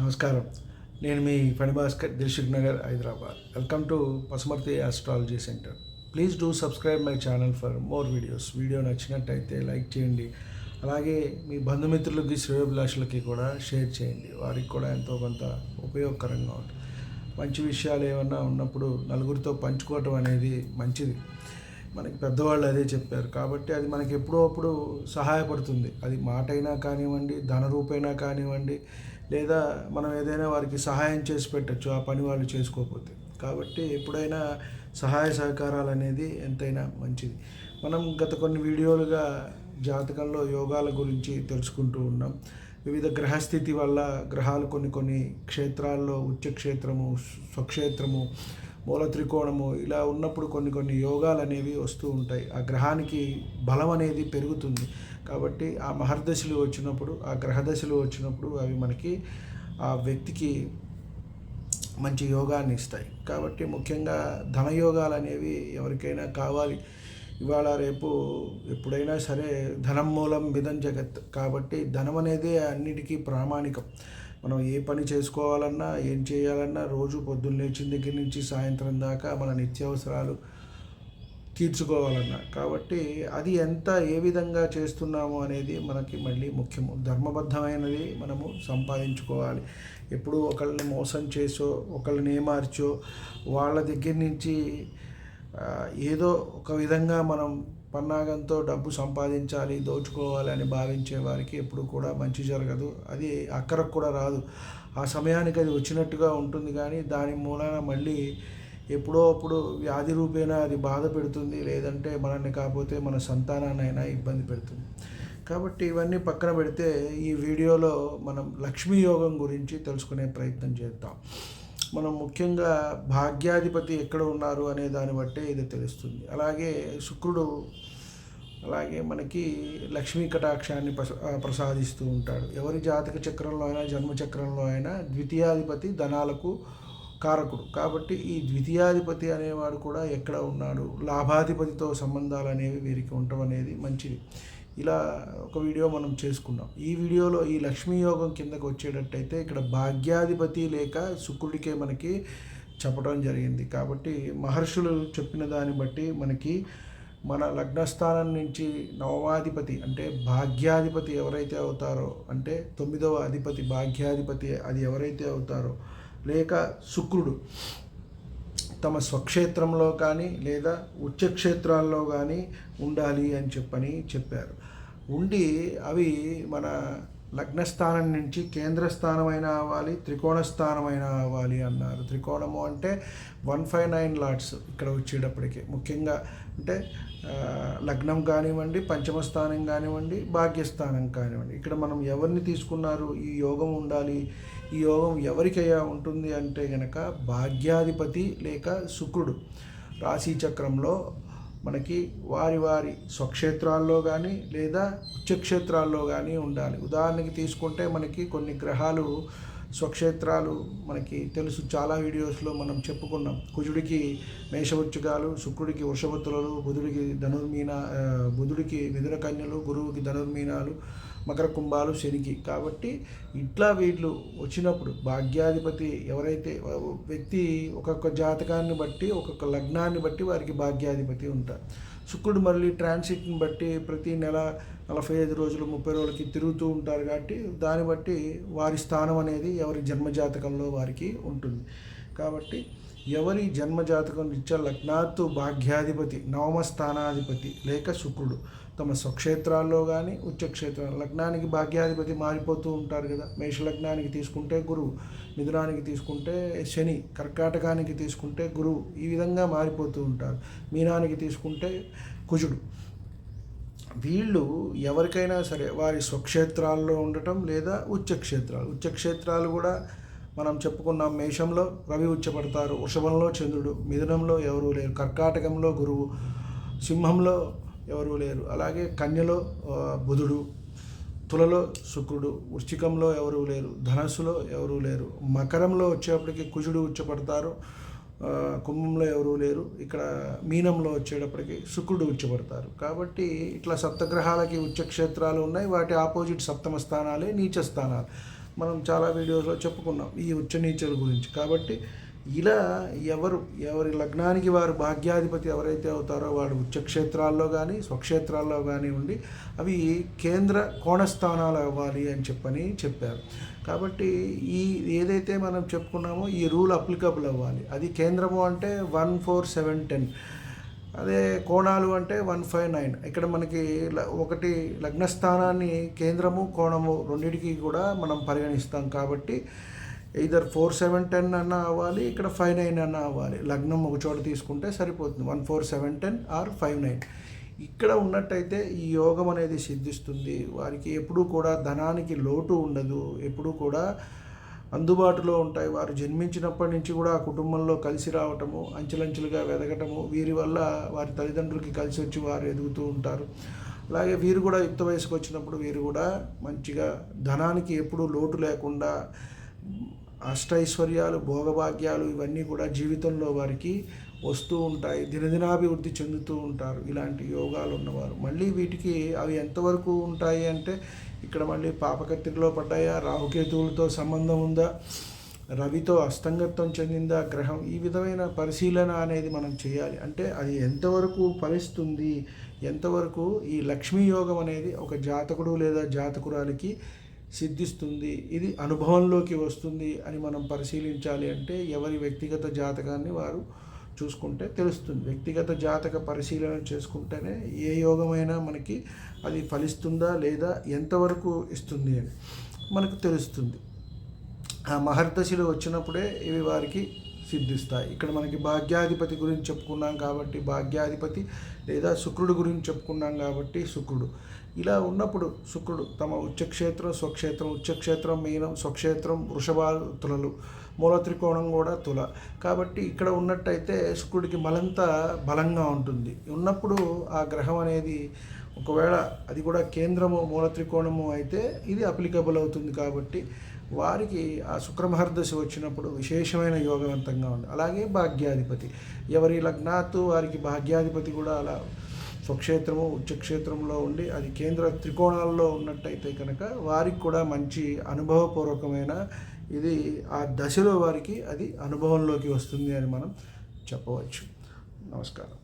నమస్కారం. నేను మీ Phanibhaskar Dilsukhnagar Hyderabad. Welcome to Pasumarthi astrology centre please do subscribe my channel for more videos video నచ్చినట్టయితే like చేయండి. అలాగే మీ బంధుమిత్రులకి శ్రేయోభిలాషులకి కూడా షేర్ చేయండి. వారికి కూడా ఎంతో కొంత ఉపయోగకరంగా ఉంటుంది. మంచి విషయాలు ఏమన్నా ఉన్నప్పుడు నలుగురితో పంచుకోవటం అనేది మంచిది. మనకి పెద్దవాళ్ళు అదే చెప్పారు. కాబట్టి అది మనకి ఎప్పుడో అప్పుడు సహాయపడుతుంది. అది మాట అయినా కానివ్వండి ధన రూపైనా కానివ్వండి లేదా మనం ఏదైనా వారికి సహాయం చేసి పెట్టచ్చు ఆ పని వాళ్ళు చేసుకోకపోతే. కాబట్టి ఎప్పుడైనా సహాయ సహకారాలు అనేది ఎంతైనా మంచిది. మనం గత కొన్ని వీడియోలుగా జాతకంలో యోగాల గురించి తెలుసుకుంటూ ఉన్నాం. వివిధ గ్రహస్థితి వల్ల గ్రహాలు కొన్ని కొన్ని క్షేత్రాల్లో ఉచ్చక్షేత్రము స్వక్షేత్రము మూల త్రికోణము. ఇలా ఉన్నప్పుడు కొన్ని కొన్ని యోగాలు అనేవి వస్తూ ఉంటాయి. ఆ గ్రహానికి బలం అనేది పెరుగుతుంది. కాబట్టి ఆ మహర్దశలు వచ్చినప్పుడు ఆ గ్రహదశలు వచ్చినప్పుడు అవి మనకి ఆ వ్యక్తికి మంచి యోగాన్ని ఇస్తాయి. కాబట్టి ముఖ్యంగా ధనయోగాలు అనేవి ఎవరికైనా కావాలి. ఇవాళ రేపు ఎప్పుడైనా సరే ధనం మూలం విధం జగత్. కాబట్టి ధనం అనేది అన్నిటికీ ప్రామాణికం. మనం ఏ పని చేసుకోవాలన్నా ఏం చేయాలన్నా రోజు పొద్దున్న లేచిన దగ్గర నుంచి సాయంత్రం దాకా మన నిత్యావసరాలు తీర్చుకోవాలన్నా. కాబట్టి అది ఎంత ఏ విధంగా చేస్తున్నాము అనేది మనకి మళ్ళీ ముఖ్యము. ధర్మబద్ధమైనది మనము సంపాదించుకోవాలి. ఎప్పుడు ఒకళ్ళని మోసం చేసో ఒకళ్ళని ఏమార్చో వాళ్ళ దగ్గర నుంచి ఏదో ఒక విధంగా మనం పన్నాగంతో డబ్బు సంపాదించాలి దోచుకోవాలి అని భావించే వారికి ఎప్పుడు కూడా మంచి జరగదు. అది అక్కరకు కూడా రాదు. ఆ సమయానికి అది వచ్చినట్టుగా ఉంటుంది కానీ దాని మూలాన మళ్ళీ ఎప్పుడో అప్పుడు వ్యాధి రూపేణా అది బాధ పెడుతుంది లేదంటే మనల్ని కాకపోతే మన సంతానాన్నైనా ఇబ్బంది పెడుతుంది. కాబట్టి ఇవన్నీ పక్కన పెడితే ఈ వీడియోలో మనం లక్ష్మీ యోగం గురించి తెలుసుకునే ప్రయత్నం చేద్దాం. మనం ముఖ్యంగా భాగ్యాధిపతి ఎక్కడ ఉన్నారు అనే దాన్ని బట్టే ఇది తెలుస్తుంది. అలాగే శుక్రుడు అలాగే మనకి లక్ష్మీ కటాక్షాన్ని ప్రసాదిస్తూ ఉంటాడు. ఎవరి జాతక చక్రంలో అయినా జన్మచక్రంలో అయినా ద్వితీయాధిపతి ధనాలకు కారకుడు. కాబట్టి ఈ ద్వితీయాధిపతి అనేవాడు కూడా ఎక్కడ ఉన్నాడు? లాభాధిపతితో సంబంధాలు అనేవి వీరికి ఉండటం అనేది మంచిది. ఇలా ఒక వీడియో మనం చేసుకున్నాం. ఈ వీడియోలో ఈ లక్ష్మీ యోగం కిందకు వచ్చేటట్టయితే ఇక్కడ భాగ్యాధిపతి లేక శుక్రుడికే మనకి చెప్పడం జరిగింది. కాబట్టి మహర్షులు చెప్పిన దాన్ని బట్టి మనకి మన లగ్నస్థానం నుంచి నవమాధిపతి అంటే భాగ్యాధిపతి ఎవరైతే అవుతారో అంటే తొమ్మిదవ అధిపతి భాగ్యాధిపతి అది ఎవరైతే అవుతారో లేక శుక్రుడు తమ స్వక్షేత్రంలో కానీ లేదా ఉచ్చక్షేత్రాల్లో కానీ ఉండాలి అని చెప్పని చెప్పారు. ఉండి అవి మన లగ్నస్థానం నుంచి కేంద్ర స్థానమైనా అవ్వాలి త్రికోణ స్థానమైనా అవ్వాలి అన్నారు. త్రికోణము అంటే వన్ ఫైవ్ నైన్ లాట్స్ ఇక్కడ వచ్చేటప్పటికి. ముఖ్యంగా అంటే లగ్నం కానివ్వండి పంచమ స్థానం కానివ్వండి భాగ్యస్థానం కానివ్వండి. ఇక్కడ మనం ఎవరిని తీసుకున్నారు? ఈ యోగం ఉండాలి. ఈ యోగం ఎవరికయ్యా ఉంటుంది అంటే గనక భాగ్యాధిపతి లేక శుక్రుడు. రాశి చక్రంలో మనకి వారి వారి స్వక్షేత్రాల్లో కానీ లేదా ఉచ్చక్షేత్రాల్లో కానీ ఉండాలి. ఉదాహరణకి తీసుకుంటే మనకి కొన్ని గ్రహాలు స్వక్షేత్రాలు మనకి తెలుసు. చాలా వీడియోస్లో మనం చెప్పుకున్నాం. కుజుడికి మేషవృచ్చికాలు శుక్రుడికి వృషభతులలు బుధుడికి ధనుర్మీన బుధుడికి మిథునకన్యలు గురువుకి ధనుర్మీనాలు మకర కుంభాలు శనికి. కాబట్టి ఇట్లా వీళ్ళు వచ్చినప్పుడు భాగ్యాధిపతి ఎవరైతే వ్యక్తి ఒక్కొక్క జాతకాన్ని బట్టి ఒక్కొక్క లగ్నాన్ని బట్టి వారికి భాగ్యాధిపతి ఉంటారు. శుక్రుడు మళ్ళీ ట్రాన్సిట్ని బట్టి ప్రతి నెల నలభై ఐదు రోజులు ముప్పై రోజులకి తిరుగుతూ ఉంటారు కాబట్టి దాన్ని బట్టి వారి స్థానం అనేది ఎవరి జన్మజాతకంలో వారికి ఉంటుంది. కాబట్టి ఎవరి జన్మజాతకం నిత్య లగ్నాత్తు భాగ్యాధిపతి నవమ స్థానాధిపతి లేక శుక్రుడు. తమ స్వక్షేత్రాల్లో కానీ ఉచ్చక్షేత్రాలు లగ్నానికి భాగ్యాధిపతి మారిపోతూ ఉంటారు కదా. మేష లగ్నానికి తీసుకుంటే గురువు మిథునానికి తీసుకుంటే శని కర్కాటకానికి తీసుకుంటే గురువు ఈ విధంగా మారిపోతూ ఉంటారు. మీనానికి తీసుకుంటే కుజుడు. వీళ్ళు ఎవరికైనా సరే వారి స్వక్షేత్రాల్లో ఉండటం లేదా ఉచ్చక్షేత్రాలు. ఉచ్చక్షేత్రాలు కూడా మనం చెప్పుకున్నాం మేషంలో రవి ఉచ్చపడతారు వృషభంలో చంద్రుడు మిథునంలో ఎవరూ లేరు కర్కాటకంలో గురువు సింహంలో ఎవరూ లేరు. అలాగే కన్యలో బుధుడు తులలో శుక్రుడు వృశ్చికంలో ఎవరూ లేరు ధనస్సులో ఎవరూ లేరు మకరంలో వచ్చేప్పటికి కుజుడు ఉచ్చపడతారు కుంభంలో ఎవరూ లేరు ఇక్కడ మీనంలో వచ్చేటప్పటికి శుక్రుడు ఉచ్చపడతారు కాబట్టి ఇట్లా సప్తగ్రహాలకి ఉచ్చక్షేత్రాలు ఉన్నాయి వాటి ఆపోజిట్ సప్తమ స్థానాలే నీచ స్థానాలు మనం చాలా వీడియోస్లో చెప్పుకున్నాం ఈ ఉచ్చ నీచల గురించి. కాబట్టి ఇలా ఎవరు ఎవరి లగ్నానికి వారు భాగ్యాధిపతి ఎవరైతే అవుతారో వాడు ఉచ్చక్షేత్రాల్లో కానీ స్వక్షేత్రాల్లో కానీ ఉండి అవి కేంద్ర కోణస్థానాలు అవ్వాలి అని చెప్పని చెప్పారు. కాబట్టి ఈ ఏదైతే మనం చెప్పుకున్నామో ఈ రూల్ అప్లికబుల్ అవ్వాలి. అది కేంద్రము అంటే వన్ ఫోర్ సెవెన్ టెన్. అదే కోణాలు అంటే వన్ ఫైవ్ నైన్. ఇక్కడ మనకి ల- ఒకటి లగ్నస్థానాన్ని కేంద్రము కోణము రెండింటికి కూడా మనం పరిగణిస్తాం కాబట్టి ఇదర్ ఫోర్ సెవెన్ టెన్ అన్న అవ్వాలి ఇక్కడ ఫైవ్ నైన్ అన్న అవ్వాలి. లగ్నం ఒక చోట తీసుకుంటే సరిపోతుంది. One four seven ten or five nine. ఇక్కడ ఉన్నట్టయితే ఈ యోగం అనేది సిద్ధిస్తుంది. వారికి ఎప్పుడూ కూడా ధనానికి లోటు ఉండదు. ఎప్పుడూ కూడా అందుబాటులో ఉంటాయి. వారు జన్మించినప్పటి నుంచి కూడా ఆ కుటుంబంలో కలిసి రావటము అంచెలంచెలుగా వెదగటము వీరి వల్ల వారి తల్లిదండ్రులకి కలిసి వచ్చి వారు ఎదుగుతూ ఉంటారు. అలాగే వీరు కూడా యుక్త వయసుకు వచ్చినప్పుడు వీరు కూడా మంచిగా ధనానికి ఎప్పుడూ లోటు లేకుండా అష్టైశ్వర్యాలు భోగభాగ్యాలు ఇవన్నీ కూడా జీవితంలో వారికి వస్తూ ఉంటాయి దినదినాభివృద్ధి చెందుతూ ఉంటారు. ఇలాంటి యోగాలు ఉన్నవారు. మళ్ళీ వీటికి అవి ఎంతవరకు ఉంటాయి అంటే ఇక్కడ మళ్ళీ పాపకత్తిరిలో పడ్డాయా రాహుకేతువులతో సంబంధం ఉందా రవితో అస్తంగత్వం చెందిందా గ్రహం ఈ విధమైన పరిశీలన అనేది మనం చేయాలి. అంటే అది ఎంతవరకు ఫలిస్తుంది ఎంతవరకు ఈ లక్ష్మీ యోగం అనేది ఒక జాతకుడు లేదా జాతకురాలికి సిద్ధిస్తుంది ఇది అనుభవంలోకి వస్తుంది అని మనం పరిశీలించాలి అంటే ఎవరి వ్యక్తిగత జాతకాన్ని వారు చూసుకుంటే తెలుస్తుంది. వ్యక్తిగత జాతక పరిశీలన చేసుకుంటేనే ఏ యోగమైనా మనకి అది ఫలిస్తుందా లేదా ఎంతవరకు ఇస్తుంది అని మనకు తెలుస్తుంది. ఆ మహర్దశలు వచ్చినప్పుడే ఇవి వారికి సిద్ధిస్తాయి. ఇక్కడ మనకి భాగ్యాధిపతి గురించి చెప్పుకున్నాం కాబట్టి భాగ్యాధిపతి లేదా శుక్రుడు గురించి చెప్పుకున్నాం కాబట్టి శుక్రుడు. ఇలా ఉన్నప్పుడు శుక్రుడు తమ ఉచ్చక్షేత్రం స్వక్షేత్రం ఉచ్చక్షేత్రం మీనం స్వక్షేత్రం వృషభాలు తులలు మూల త్రికోణం కూడా తుల. కాబట్టి ఇక్కడ ఉన్నట్టయితే శుక్రుడికి మలంతా బలంగా ఉంటుంది. ఉన్నప్పుడు ఆ గ్రహం అనేది ఒకవేళ అది కూడా కేంద్రము మూల త్రికోణము అయితే ఇది అప్లికబుల్ అవుతుంది కాబట్టి వారికి ఆ శుక్రమహర్దశ వచ్చినప్పుడు విశేషమైన యోగవంతంగా ఉంది అలాగే భాగ్యాధిపతి. ఎవరి లగ్నాత్తు వారికి భాగ్యాధిపతి కూడా అలా స్వక్షేత్రము ఉచ్చక్షేత్రంలో ఉండి అది కేంద్ర త్రికోణాల్లో ఉన్నట్టయితే కనుక వారికి కూడా మంచి అనుభవపూర్వకమైన ఇది ఆ దశలో వారికి అది అనుభవంలోకి వస్తుంది అని మనం చెప్పవచ్చు. నమస్కారం.